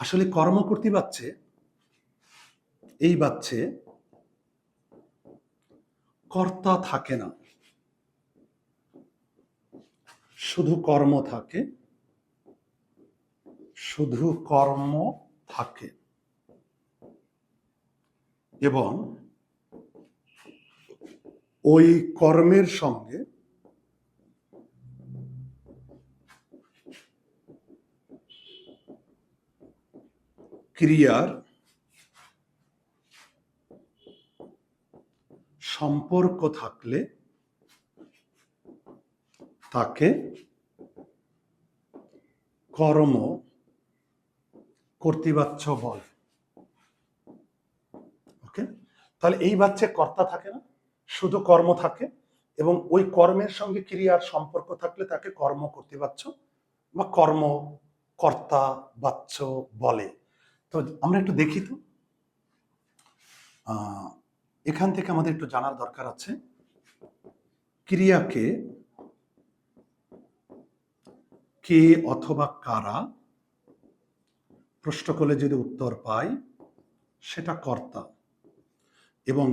আসলে কর্ম করতে পারছে, এই বাচ্চে কর্তা থাকে না। শুধু কর্ম থাকে, শুধু কর্ম থাকে। এবং ওই কর্মের সঙ্গে ক্রিয়ার সম্পর্ক থাকলে তাকে কর্ম কর্তৃবাচ্য বলে। ওকে? তাহলে এই বাচ্চা কর্তা থাকে না, শুধু কর্ম থাকে এবং ওই কর্মের সঙ্গে ক্রিয়ার সম্পর্ক থাকলে তাকে কর্ম কর্তৃবাচ্য বা কর্ম কর্তা বাচ্চ বলে। তো আমরা একটু দেখি তো। এখান থেকে আমাদের একটু জানার দরকার আছে। ক্রিয়াকে কে? অথবা কারা? প্রশ্ন করলে যদি উত্তর পাই, সেটা কর্তা। এবং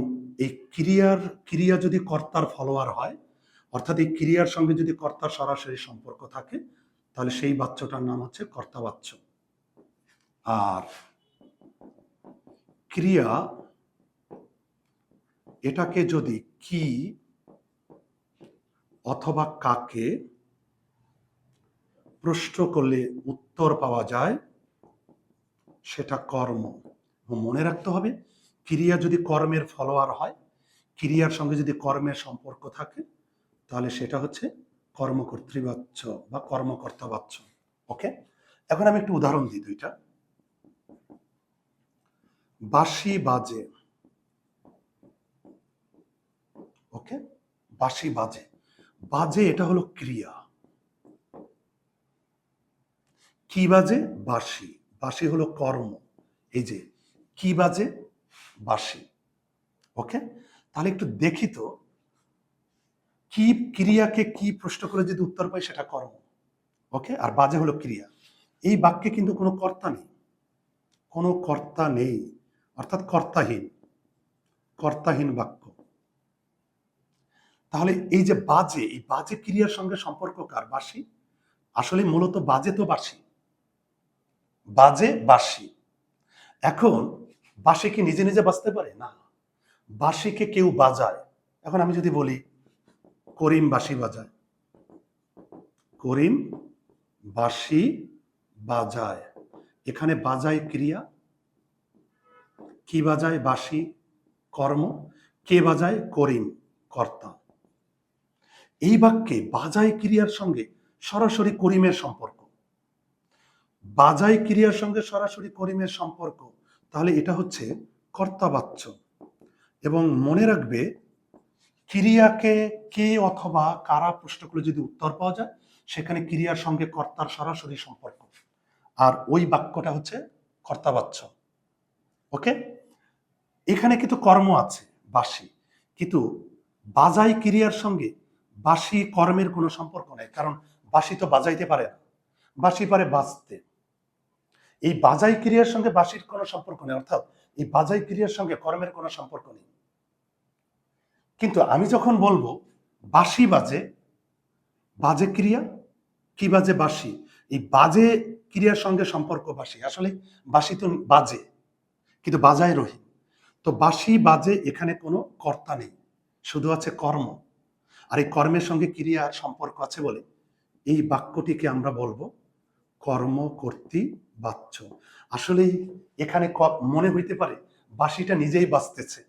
এই ক্রিয়ার, ক্রিয়া যদি কর্তার ফলোয়ার হয়, অর্থাৎ এই ক্রিয়ার সঙ্গে যদি কর্তার সরাসরি সম্পর্ক থাকে, তাহলে সেই বাচ্চাটার নাম হচ্ছে কর্তা বাচ্চ আর ক্রিয়া এটাকে যদি কি অথবা কাকে প্রশ্ন করলে উত্তর পাওয়া যায়, সেটা কর্ম। মনে রাখতে হবে, ক্রিয়া যদি কর্মের ফলোয়ার হয়, ক্রিয়ার সঙ্গে যদি কর্মের সম্পর্ক থাকে, তাহলে সেটা হচ্ছে কর্মকর্তৃবাচ্য বা কর্মকর্তাবাচ্য। ওকে? এখন আমি একটু উদাহরণ দিই দুইটা। বাঁশি বাজে। ওকে? বাঁশি বাজে। বাজে এটা হলো ক্রিয়া। কি বাজে? বাঁশি। বাঁশি হলো কর্ম। এই যে, কি বাজে? বাঁশি। ওকে? তাহলে একটু দেখি তো, কি ক্রিয়াকে কি প্রশ্ন করে যদি উত্তর পাই সেটা কর্ম। ওকে? আর বাজে হলো ক্রিয়া। এই বাক্যে কিন্তু কোনো কর্তা নেই। কোনো কর্তা নেই। অর্থাৎ কর্তাহীন কর্তাহীন বাক্য। তাহলে এই যে বাজে, এই বাজে ক্রিয়ার সঙ্গে সম্পর্ক কার? বাসি আসলে মূলত বাজে তো বাসি বাজে বাসি এখন বাসি কি নিজে নিজে বাঁচতে পারে? না। বাসিকে কেউ বাজায়। এখন আমি যদি বলি, করিম বাসি বাজায়। করিম বাসি বাজায়। এখানে বাজায় ক্রিয়া কি বাজায় বাসি কর্ম, কে বাজায় করিম কর্তা? এই বাক্যে বাজায় ক্রিয়ার সঙ্গে সরাসরি করিমের সম্পর্ক। বাজায় ক্রিয়ার সঙ্গে সরাসরি করিমের সম্পর্ক, তাহলে এটা হচ্ছে কর্তাবাচ্য। এবং মনে রাখবে, ক্রিয়াকে কে অথবা কারা প্রশ্ন করে যদি উত্তর পাওয়া যায়, সেখানে ক্রিয়ার সঙ্গে কর্তার সরাসরি সম্পর্ক। আর ওই বাক্যটা হচ্ছে কর্তাবাচ্য। ওকে? এখানে কিন্তু কর্ম আছে, বাসি। কিন্তু বাজাই ক্রিয়ার সঙ্গে বাসি কর্মের কোনো সম্পর্ক নেই, কারণ বাসি তো বাজাইতে পারে না। বাসি পারে বাজতে এই বাজাই ক্রিয়ার সঙ্গে বাসির কোনো সম্পর্ক নেই, অর্থাৎ এই বাজাই ক্রিয়ার সঙ্গে কর্মের কোনো সম্পর্ক নেই। কিন্তু আমি যখন বলব, বাসি বাজে বাজে ক্রিয়া, কি বাজে বাসি? এই বাজে ক্রিয়ার সঙ্গে সম্পর্ক বাসি। আসলে বাসি তো বাজে, কিন্তু বাজায় রহি তো বাসি বাজে এখানে কোনো কর্তা নেই, শুধু আছে কর্ম। আর এই কর্মের সঙ্গে ক্রিয়ার সম্পর্ক আছে বলে? এই বাক্যটিকে আমরা বলব কর্ম কর্তৃ বাচ্য আসলেই এখানে মনে হইতে পারে বাঁশিটা নিজেই বাজতেছে।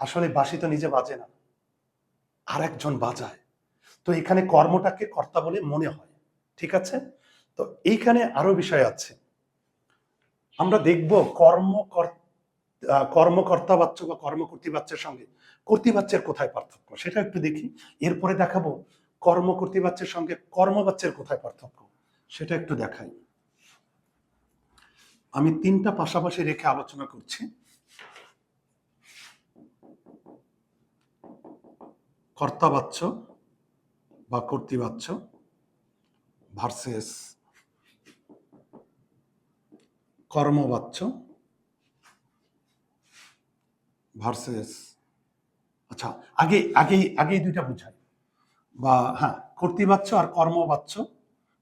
আসলে বাঁশি তো নিজে বাজে না আর একজন বাজায়। তো এখানে কর্মটাকে কর্তা বলে মনে হয়, ঠিক আছে? তো এইখানে আরও বিষয় আছে। আমরা দেখব কর্ম কর্মকর্তা বাচ্চ বা কর্মকর্তৃবাচ্যের সঙ্গে। কর্তৃবাচ্যের কোথায় পার্থক্য? সেটা একটু দেখি। এরপরে দেখাবো কর্মকর্তি বাচ্চার সঙ্গে কর্মবাচ্যের কোথায় পার্থক্য? সেটা একটু দেখাই। আমি তিনটা পাশাপাশি রেখে আলোচনা করছি। কর্তাবাচ্য বা কর্তৃবাচ্য ভার্সেস কর্মবাচ্য ভার্সেস আচ্ছা আগে আগে আগেই দুইটা বুঝাই। বা হ্যাঁ কর্তৃবাচ্য আর কর্মবাচ্য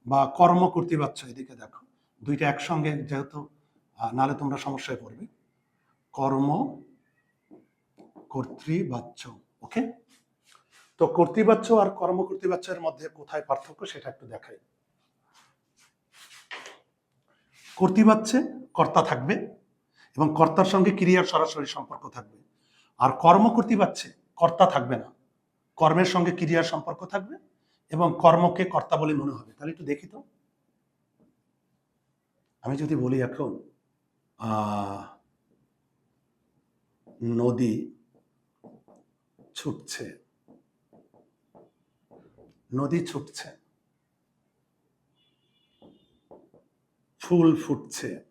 বা কর্ম কর্তৃবাচ্য, এদিকে দেখো। দুইটা একসঙ্গে যেহেতু নাহলে তোমরা সমস্যায় পড়বে। কর্ম কর্তৃবাচ্য, ওকে? তো কর্তৃবাচ্য আর কর্ম কর্তৃবাচ্যের মধ্যে কোথায় পার্থক্য সেটা একটু দেখাই। কর্তৃবাচ্যে কর্তা থাকবে এবং কর্তার সঙ্গে ক্রিয়ার সরাসরি সম্পর্ক থাকবে। আর কর্ম করতে পারছে কর্তা থাকবে না। কর্মের সঙ্গে ক্রিয়ার সম্পর্ক থাকবে এবং কর্মকে কর্তা বলে মনে হবে। তাহলে একটু দেখি তো। আমি যদি বলি এখন নদী ছুটছে। নদী ছুটছে। ফুল ফুটছে।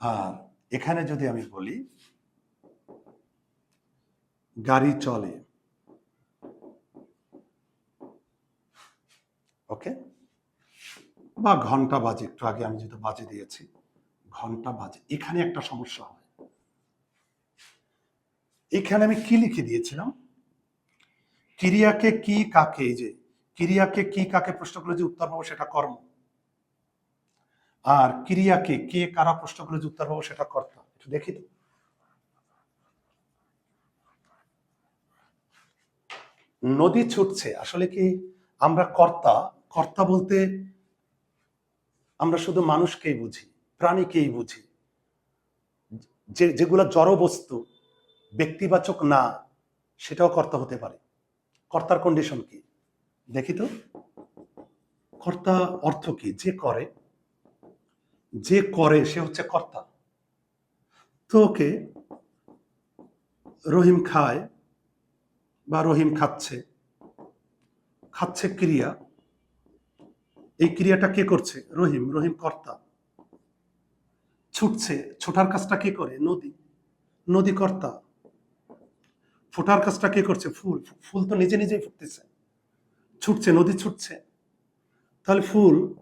আর এখানে যদি আমি বলি, গাড়ি চলে। ওকে? বা ঘণ্টা বাজে, একটু আগে আমি যেহেতু বাজে দিয়েছি, ঘণ্টা বাজে, এখানে একটা সমস্যা হয় এখানে আমি কি লিখে দিয়েছিলাম? ক্রিয়াকে কি কাকে, এই যে, ক্রিয়াকে কি কাকে প্রশ্ন করলে যে উত্তর পাবো সেটা কর্ম। আর ক্রিয়াকে কে কারা প্রশ্ন করলে যে উত্তর পাবো সেটা কর্তা একটু দেখি তো। নদী ছুটছে, আসলে কি আমরা কর্তা? কর্তা বলতে আমরা শুধু মানুষকেই বুঝি, প্রাণীকেই বুঝি। যে, যেগুলো জড় বস্তু, ব্যক্তিবাচক না, সেটাও কর্তা হতে পারে। কর্তার কন্ডিশন কি? দেখি তো। কর্তা অর্থ কি? যে করে যে করে সে হচ্ছে কর্তা। তো ওকে রহিম খায় বা রহিম খাচ্ছে খাচ্ছে ক্রিয়া। এই ক্রিয়াটা কে করছে? রহিম রহিম কর্তা। ছুটছে, ছোটার কাজটা কে করে? নদী। নদী কর্তা। ফোটার কাজটা কে করছে? ফুল। ফুল তো নিজে নিজেই ফুটতেছে। ছুটছে, নদী ছুটছে। তাহলে ফুল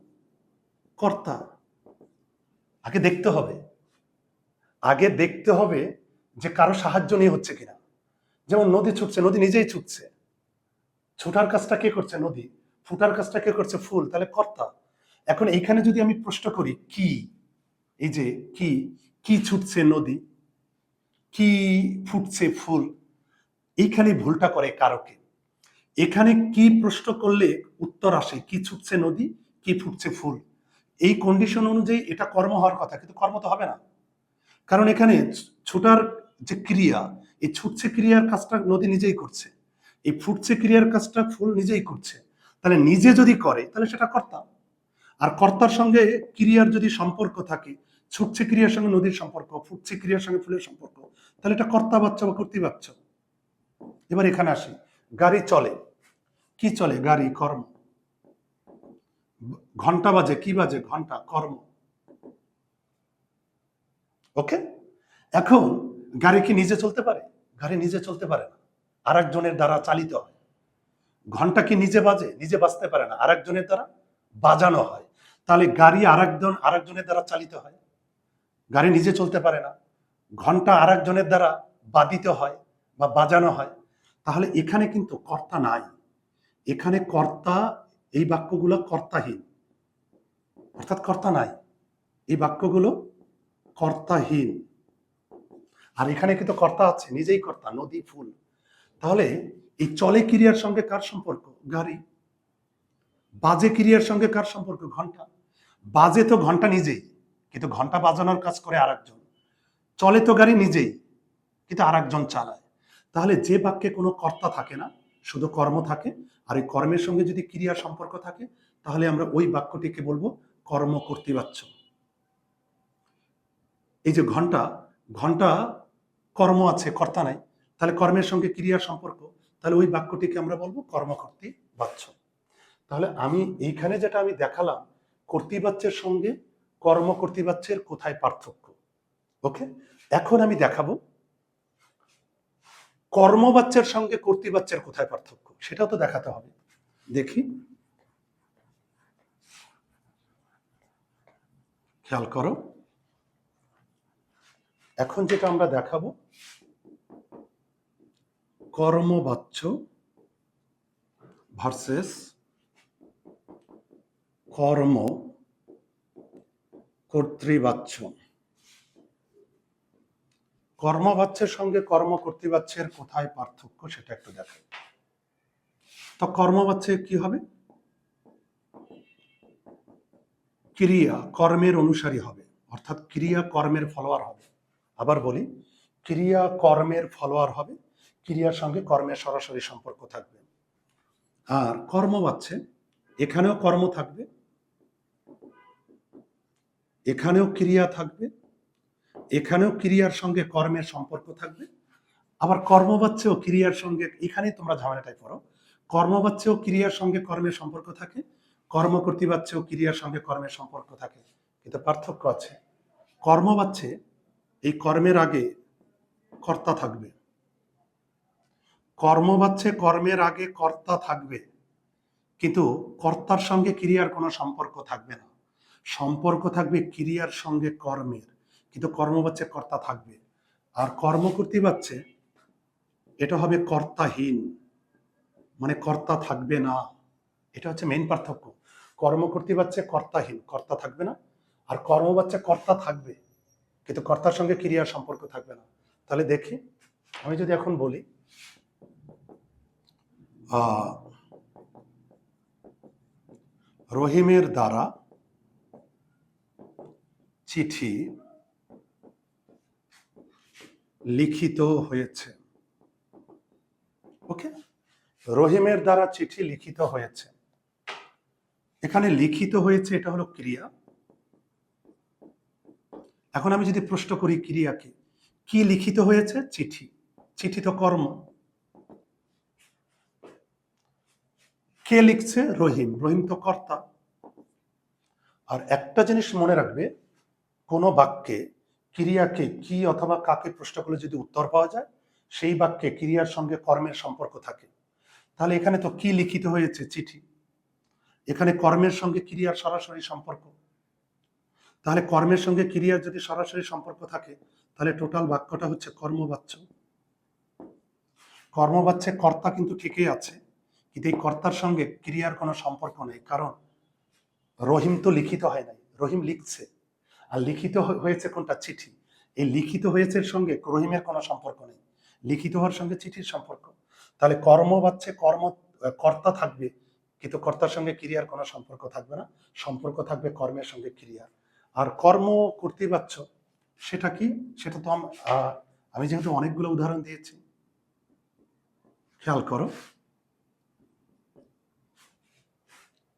কর্তা। আগে দেখতে হবে। আগে দেখতে হবে যে কারও সাহায্য নিয়ে হচ্ছে কিনা। যেমন নদী ছুটছে, নদী নিজেই ছুটছে। ছোটার কাজটা কে করছে? নদী। ফুটার কাজটা কে করছে? ফুল। তাহলে কর্তা, এখন এইখানে যদি আমি প্রশ্ন করি, কি? এই যে কি? কি ছুটছে নদী? কি ফুটছে ফুল? এইখানে ভুলটা করে কারকে। এখানে কি প্রশ্ন করলে উত্তর আসে? কি ছুটছে নদী? কি ফুটছে ফুল? এই কন্ডিশন অনুযায়ী এটা কর্ম হওয়ার কথা, কিন্তু কর্ম তো হবে না। কারণ এখানে ছোটার যে ক্রিয়া, এই ছুটছে ক্রিয়ার কাজটা নদী নিজেই করছে। এই ফুটছে ক্রিয়ার কাজটা ফুল নিজেই করছে। তাহলে নিজে যদি করে, তাহলে সেটা কর্তা। আর কর্তার সঙ্গে ক্রিয়ার যদি সম্পর্ক থাকে, ছুটছে ক্রিয়ার সঙ্গে নদীর সম্পর্ক, ফুটছে ক্রিয়ার সঙ্গে ফুলের সম্পর্ক, তাহলে এটা কর্তা বাচ্চা বা কর্তৃবাচ্য এবার এখানে আসি। গাড়ি চলে। কি চলে? গাড়ি, কর্ম। ঘণ্টা বাজে, কি বাজে? ঘণ্টা, কর্ম। ওকে? এখন গাড়ি কি নিজে চলতে পারে? গাড়ি নিজে চলতে পারে না। আর একজনের দ্বারা চালিত হয়। ঘণ্টা কি নিজে বাজে? নিজে বাজতে পারে না। আর একজনের দ্বারা বাজানো হয়। তাহলে গাড়ি আর একজন আর একজনের দ্বারা চালিত হয়। গাড়ি নিজে চলতে পারে না। ঘণ্টা আর একজনের দ্বারা বাদিত হয় বা বাজানো হয়। তাহলে এখানে কিন্তু কর্তা নাই। এখানে কর্তা এই বাক্যগুলো কর্তাহীন। অর্থাৎ কর্তা নাই। এই বাক্যগুলো কর্তাহীন। আর এখানে কিন্তু কর্তা আছে, নিজেই কর্তা, নদী, ফুল। তাহলে এই চলে ক্রিয়ার সঙ্গে কার সম্পর্ক? গাড়ি। বাজে ক্রিয়ার সঙ্গে কার সম্পর্ক? ঘণ্টা। বাজে তো ঘণ্টা নিজেই, কিন্তু ঘণ্টা বাজানোর কাজ করে আরেকজন। চলে তো গাড়ি নিজেই, কিন্তু আরেকজন চালায়। তাহলে যে বাক্যে কোনো কর্তা থাকে না শুধু কর্ম থাকে, আর এই কর্মের সঙ্গে যদি ক্রিয়ার সম্পর্ক থাকে, তাহলে আমরা ওই বাক্যটিকে বলব কর্ম কর্তৃবাচ্য। এই যে ঘণ্টা ঘণ্টা কর্ম আছে, কর্তা নাই, তাহলে কর্মের সঙ্গে ক্রিয়ার সম্পর্ক, তাহলে ওই বাক্যটিকে আমরা বলব কর্মকর্তী বাচ্য তাহলে আমি এইখানে যেটা আমি দেখালাম, কর্তৃবাচ্যের সঙ্গে কর্ম কর্তৃবাচ্যের কোথায় পার্থক্য? ওকে? এখন আমি দেখাবো কর্মবাচ্যের সঙ্গে কর্তৃবাচ্যের কোথায় পার্থক্য? সেটাও তো দেখাতে হবে। দেখি। খেয়াল করো। এখন যেটা আমরা দেখাবো, কর্মবাচ্য ভার্সেস কর্ম কর্তৃবাচ্য। কর্মবাচ্যের সঙ্গে কর্ম কর্তৃবাচ্যের কোথায় পার্থক্য সেটা একটু দেখাই। তো কর্মবাচ্যে কি হবে? ক্রিয়া কর্মের অনুসারী হবে, অর্থাৎ ক্রিয়া কর্মের ফলোয়ার হবে। আবার বলি, ক্রিয়া কর্মের ফলোয়ার হবে, ক্রিয়ার সঙ্গে কর্মের সরাসরি সম্পর্ক থাকবে। আর কর্ম বাচ্ছে এখানেও কর্ম থাকবে, এখানেও ক্রিয়া থাকবে এখানেও ক্রিয়ার সঙ্গে কর্মের সম্পর্ক থাকবে। আবার কর্মবাচ্যেও ক্রিয়ার সঙ্গে, এখানেই তোমরা ঝামেলাটাই পড়ো কর্মবাচ্যেও ক্রিয়ার সঙ্গে কর্মের সম্পর্ক থাকে, কর্মকর্তৃবাচ্যেও ক্রিয়ার সঙ্গে কর্মের সম্পর্ক থাকে। কিন্তু পার্থক্য আছে। কর্মবাচ্যে এই কর্মের আগে কর্তা থাকবে। কর্মবাচ্যে কর্মের আগে কর্তা থাকবে, কিন্তু কর্তার সঙ্গে ক্রিয়ার কোনো সম্পর্ক থাকবে না। সম্পর্ক থাকবে ক্রিয়ার সঙ্গে কর্মের। কিন্তু কর্মবাচ্যে কর্তা থাকবে। আর কর্মকর্তৃবাচ্যে এটা হবে কর্তাহীন মানে কর্তা থাকবে না। এটা হচ্ছে মেইন পার্থক্য। কর্মকর্তৃবাচ্যে কর্তাহীন, কর্তা থাকবে না। আর কর্মবাচ্যে কর্তা থাকবে, কিন্তু কর্তার সঙ্গে ক্রিয়ার সম্পর্ক থাকবে না। তাহলে দেখি, আমি যদি এখন বলি রহিমের দ্বারা চিঠি লিখিত হয়েছে। ওকে রহিমের দ্বারা চিঠি লিখিত হয়েছে। এখানে লিখিত হয়েছে এটা হলো ক্রিয়া। এখন আমি যদি প্রশ্ন করি ক্রিয়াকে, কি লিখিত হয়েছে? চিঠি। চিঠি তো কর্ম। কে লিখছে? রহিম। রহিম তো কর্তা। আর একটা জিনিস মনে রাখবে, কোন বাক্যে ক্রিয়াকে কি অথবা কাকে প্রশ্ন করলে যদি উত্তর পাওয়া যায়, সেই বাক্যে ক্রিয়ার সঙ্গে কর্মের সম্পর্ক থাকে। তাহলে এখানে তো কি লিখিত হয়েছে চিঠি? এখানে কর্মের সঙ্গে ক্রিয়ার সরাসরি সম্পর্ক। তাহলে কর্মের সঙ্গে ক্রিয়ার যদি সরাসরি সম্পর্ক থাকে, তাহলে টোটাল বাক্যটা হচ্ছে কর্মবাচ্য। কর্মবাচ্যে কর্তা কিন্তু ঠিকই আছে, কিন্তু এই কর্তার সঙ্গে ক্রিয়ার কোনো সম্পর্ক নেই, কারণ রহিম তো লিখিত হয় নাই, রহিম লিখছে। আর লিখিত হয়েছে কোনটা? চিঠি। এই লিখিত হয়েছে সঙ্গে রহিমের কোনো সম্পর্ক নেই। লিখিত হওয়ার সঙ্গে চিঠির সম্পর্ক। তাহলে কর্ম বাচ্ছে কর্ম কর্তা থাকবে, কিন্তু কর্তার সঙ্গে ক্রিয়ার কোনো সম্পর্ক থাকবে না। সম্পর্ক থাকবে কর্মের সঙ্গে ক্রিয়ার। আর কর্ম কর্তৃবাচ্য সেটা কি? সেটা তো আমি যেহেতু অনেকগুলো উদাহরণ দিয়েছি, খেয়াল করো।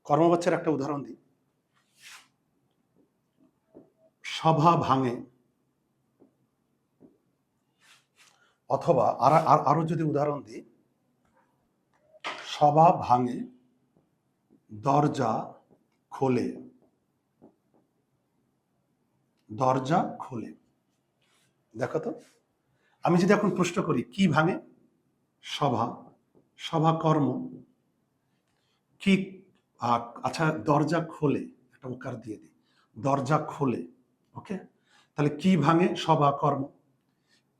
কর্মবাচ্যের একটা উদাহরণ দিই। সভা ভাঙে। অথবা আর, আর- যদি উদাহরণ দিই, সভা ভাঙে, দরজা খোলে। দরজা খোলে। দেখো তো, আমি যদি এখন প্রশ্ন করি, কি ভাঙে? সভা সভা কর্ম। কি আচ্ছা দরজা খোলে, একটা উকার দিয়ে দিই। দরজা খোলে। ওকে তাহলে কি ভাঙে? সভা, কর্ম।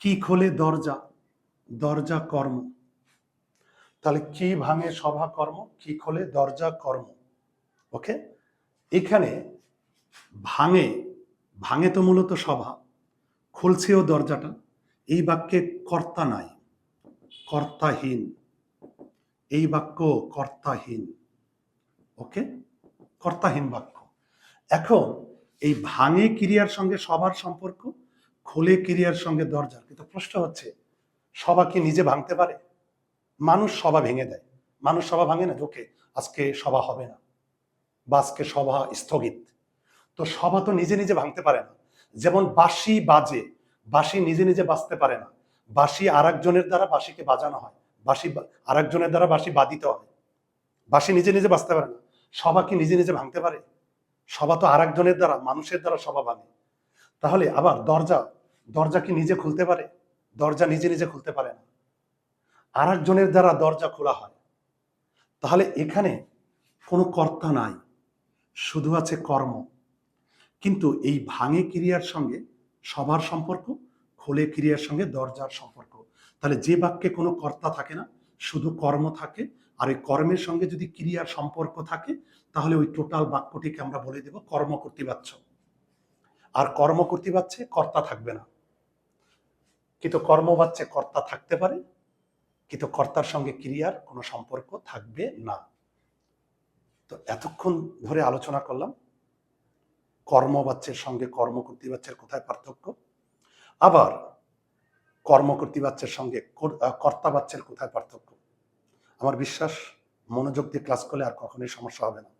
কি খোলে? দরজা। দরজা, কর্ম। তাহলে কি ভাঙে? সভা, কর্ম। কি খোলে? দরজা, কর্ম। ওকে এখানে ভাঙে ভাঙে তো মূলত সভা। খুলছেও দরজাটা। এই বাক্যে কর্তা নাই। কর্তাহীন। এই বাক্য কর্তাহীন। ওকে কর্তাহীন বাক্য। এখন এই ভাঙে ক্রিয়ার সঙ্গে সবার সম্পর্ক, খোলে ক্রিয়ার সঙ্গে দরজার। কিন্তু প্রশ্ন হচ্ছে, সভা কি নিজে ভাঙতে পারে? মানুষ সভা ভেঙে দেয়। মানুষ সভা ভাঙে না ওকে আজকে সভা হবে না, বা আজকে সভা স্থগিত। তো সভা তো নিজে নিজে ভাঙতে পারে না। যেমন বাঁশি বাজে, বাঁশি নিজে নিজে বাজতে পারে না। বাঁশি আর একজনের দ্বারা বাঁশিকে বাজানো হয়। বাঁশি আর একজনের দ্বারা বাঁশি বাদিতে হয়। বাঁশি নিজে নিজে বাজতে পারে না। সভা কি নিজে নিজে ভাঙতে পারে? সভা তো আর একজনের দ্বারা, মানুষের দ্বারা সভা ভাঙে তাহলে আবার দরজা দরজা কি নিজে খুলতে পারে? দরজা নিজে নিজে খুলতে পারে না। আর একজনের দ্বারা দরজা খোলা হয়। তাহলে এখানে কোনো কর্তা নাই, শুধু আছে কর্ম। কিন্তু এই ভাঙে ক্রিয়ার সঙ্গে সবার সম্পর্ক, খোলে ক্রিয়ার সঙ্গে দরজার সম্পর্ক। তাহলে যে বাক্যে কোনো কর্তা থাকে না, শুধু কর্ম থাকে, আর এই কর্মের সঙ্গে যদি ক্রিয়ার সম্পর্ক থাকে তাহলে ওই টোটাল বাক্যটিকে আমরা বলে দেব কর্ম কর্তৃবাচ্য। আর কর্ম কর্তৃবাচ্যে কর্তা থাকবে না। কিন্তু কর্মবাচ্যে কর্তা থাকতে পারে, কিন্তু কর্তার সঙ্গে ক্রিয়ার কোনো সম্পর্ক থাকবে না। তো এতক্ষণ ধরে আলোচনা করলাম, কর্মবাচ্যের সঙ্গে কর্ম কর্তৃবাচ্যের কোথায় পার্থক্য? আবার কর্ম কর্তৃবাচ্যের সঙ্গে কর্তাবাচ্যের কোথায় পার্থক্য? আমার বিশ্বাস, মনোযোগ দিয়ে ক্লাস করলে আর কখনোই সমস্যা হবে না।